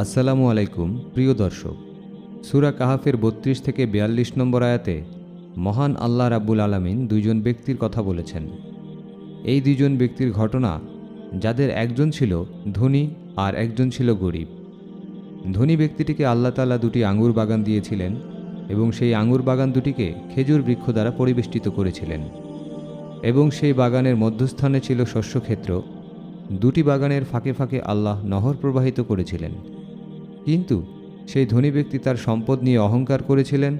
আসসালামু আলাইকুম, প্রিয় দর্শক। সুরা কাহাফের বত্রিশ থেকে বিয়াল্লিশ নম্বর আয়াতে মহান আল্লাহ রাব্বুল আলামিন দুইজন ব্যক্তির কথা বলেছেন। এই দুইজন ব্যক্তির ঘটনা যাদের একজন ছিল ধনী আর একজন ছিল গরিব। ধনী ব্যক্তিটিকে আল্লাহ তাআলা দুটি আঙুর বাগান দিয়েছিলেন এবং সেই আঙ্গুর বাগান দুটিকে খেজুর বৃক্ষ দ্বারা পরিবেষ্টিত করেছিলেন। এবং সেই বাগানের মধ্যস্থানে ছিল শস্যক্ষেত্র। দুটি বাগানের ফাঁকে ফাঁকে আল্লাহ নহর প্রবাহিত করেছিলেন। কিন্তু সেই ধনী ব্যক্তি তার সম্পদ নিয়ে অহংকার করেছিলেন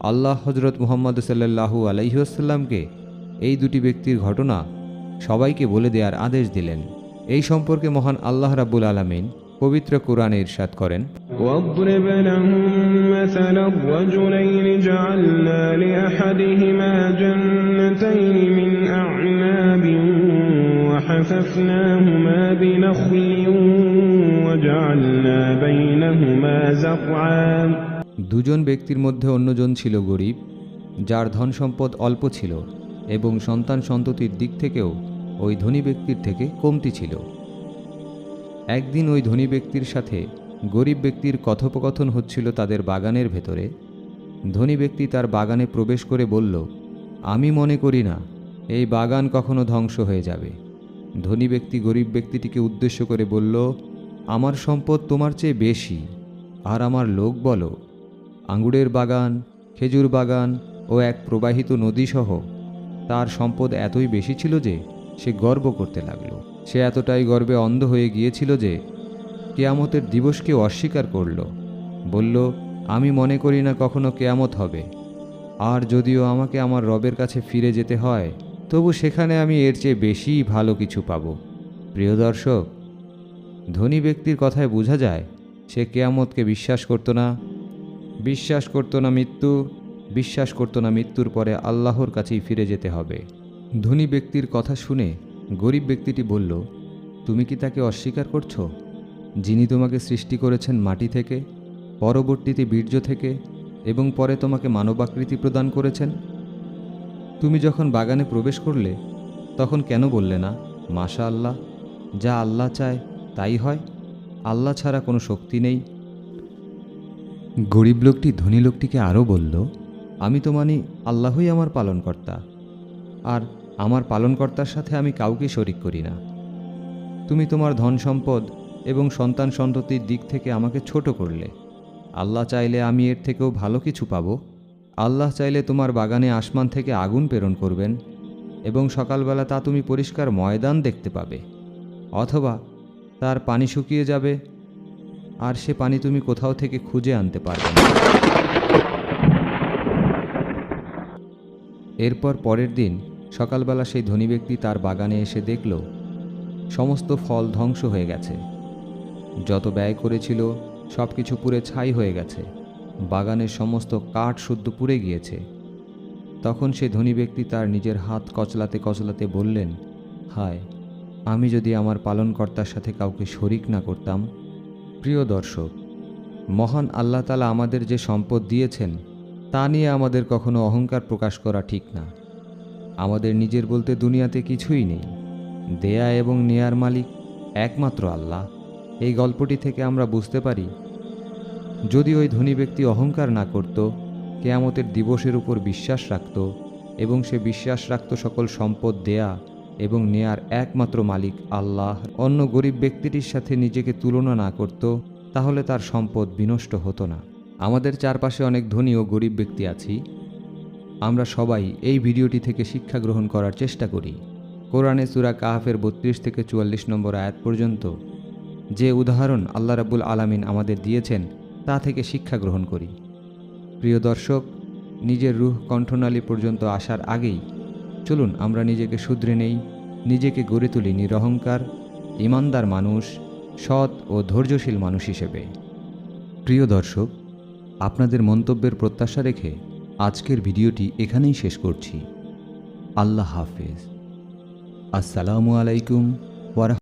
আল্লাহ হজরত মুহাম্মদ সাল্লাল্লাহু আলাইসাল্লামকে এই দুটি ব্যক্তির ঘটনা সবাইকে বলে দেওয়ার আদেশ দিলেন এই সম্পর্কে মহান আল্লাহ রাব্বুল আলামিন পবিত্র কোরআনে ইরশাদ করেন واضرب لهم مثل الرجلين جعلنا لأحدهما جنتين من أعناب وحففناهما بنخل وجعلنا بينهما زرعا দুজন ব্যক্তির মধ্যে অন্যজন ছিল গরিব যার ধন সম্পদ অল্প ছিল এবং সন্তান সন্ততির দিক থেকেও ওই ধনী ব্যক্তির থেকে কমতি ছিল একদিন ওই ধনী ব্যক্তির সাথে গরিব ব্যক্তির কথোপকথন হচ্ছিল তাদের বাগানের ভেতরে ধনী ব্যক্তি তার বাগানে প্রবেশ করে বলল আমি মনে করি না এই বাগান কখনো ধ্বংস হয়ে যাবে ধনী ব্যক্তি গরিব ব্যক্তিটিকে উদ্দেশ্য করে বলল আমার সম্পদ তোমার চেয়ে বেশি, আর আমার লোক বলো, আঙ্গুরের বাগান, খেজুর বাগান ও এক প্রবাহিত নদীসহ, তার সম্পদ এতই বেশি ছিল যে সে গর্ব করতে লাগল। সে এতটাই গর্বে অন্ধ হয়ে গিয়েছিল যে কেয়ামতের দিবসকে অস্বীকার করল, বলল, আমি মনে করি না কখনো কেয়ামত হবে। আর যদিও আমাকে আমার রবের কাছে ফিরে যেতে হয়, তবু সেখানে আমি এর চেয়ে বেশি ভালো কিছু পাব। প্রিয় দর্শক ধনী ব্যক্তির কথায় বোঝা যায়, সে কেয়ামতকে বিশ্বাস করতো না। বিশ্বাস করতো না মৃত্যু, বিশ্বাস করতো না মৃত্যুর পরে আল্লাহর কাছেই ফিরে যেতে হবে। ধনী ব্যক্তির কথা শুনে গরিব ব্যক্তিটি বলল, তুমি কি তাকে অস্বীকার করছ? যিনি তোমাকে সৃষ্টি করেছেন মাটি থেকে, পরবর্তীতে বীর্য থেকে এবং পরে তোমাকে মানবাকৃতি প্রদান করেছেন? তুমি যখন বাগানে প্রবেশ করলে, তখন কেন বললে না মাশা আল্লাহ যা আল্লাহ চায় তাই হয়, আল্লাহ ছাড়া কোনো শক্তি নেই। গরিব লোকটি ধনী লোকটিকে আরও বলল, আমি তো মানি আল্লাহই আমার পালনকর্তা, আর আমার পালনকর্তার সাথে আমি কাউকে শরিক করি না। তুমি তোমার ধন সম্পদ এবং সন্তান সন্ততির দিক থেকে আমাকে ছোট করলে। আল্লাহ চাইলে আমি এর থেকেও ভালো কিছু পাবো। আল্লাহ চাইলে তোমার বাগানে আসমান থেকে আগুন প্রেরণ করবেন এবং সকালবেলা তা তুমি পরিষ্কার ময়দান দেখতে পাবে। অথবা তার পানি শুকিয়ে যাবে, আর সে পানি তুমি কোথাও থেকে খুঁজে আনতে পারবে না। এরপর পরের দিন সকালবেলা সেই ধনী ব্যক্তি তার বাগানে এসে দেখল, সমস্ত ফল ধ্বংস হয়ে গেছে। যত ব্যয় করেছিল সব কিছু পুড়ে ছাই হয়ে গেছে। বাগানের সমস্ত কাঠ শুদ্ধ পুড়ে গিয়েছে। তখন সে ধনী ব্যক্তি তার নিজের হাত কচলাতে কচলাতে বললেন, হায় আমি যদি আমার পালনকর্তার সাথে কাউকে শরিক না করতাম, প্রিয় দর্শক, মহান আল্লাহ তালা আমাদের যে সম্পদ দিয়েছেন, তা নিয়ে আমাদের কখনো অহংকার প্রকাশ করা ঠিক না। আমাদের নিজের বলতে দুনিয়াতে কিছুই নেই। দেয়া এবং নেয়ার মালিক একমাত্র আল্লাহ। এই গল্পটি থেকে আমরা বুঝতে পারি, যদি ওই ধনী ব্যক্তি অহংকার না করত, কেয়ামতের দিবসের উপর বিশ্বাস রাখত এবং সে বিশ্বাস রাখত সকল সম্পদ দেয়া এবং নেয়ার একমাত্র মালিক আল্লাহ। অন্য গরিব ব্যক্তিটির সাথে নিজেকে তুলনা না করত, তাহলে তার সম্পদ বিনষ্ট হতো না। আমাদের চারপাশে অনেক ধনী ও গরিব ব্যক্তি আছি। আমরা সবাই এই ভিডিওটি থেকে শিক্ষা গ্রহণ করার চেষ্টা করি। কোরআনে সুরা কাহাফের বত্রিশ থেকে চুয়াল্লিশ নম্বর আয়াত পর্যন্ত যে উদাহরণ আল্লাহ রাবুল আলামিন আমাদের দিয়েছেন, তা থেকে শিক্ষা গ্রহণ করি। প্রিয় দর্শক, নিজের রুহ কণ্ঠনালী পর্যন্ত আসার আগেই চলুন, আমরা নিজেকে শুধরে নেই, নিজেকে গড়ে তুলি নিরহংকার, ইমানদার মানুষ, সৎ ও ধৈর্যশীল মানুষ হিসেবে। প্রিয় দর্শক, আপনাদের মন্তব্যের প্রত্যাশা রেখে আজকের ভিডিওটি এখানেই শেষ করছি। আল্লাহ হাফেজ। আসসালামু আলাইকুম ওয়ারা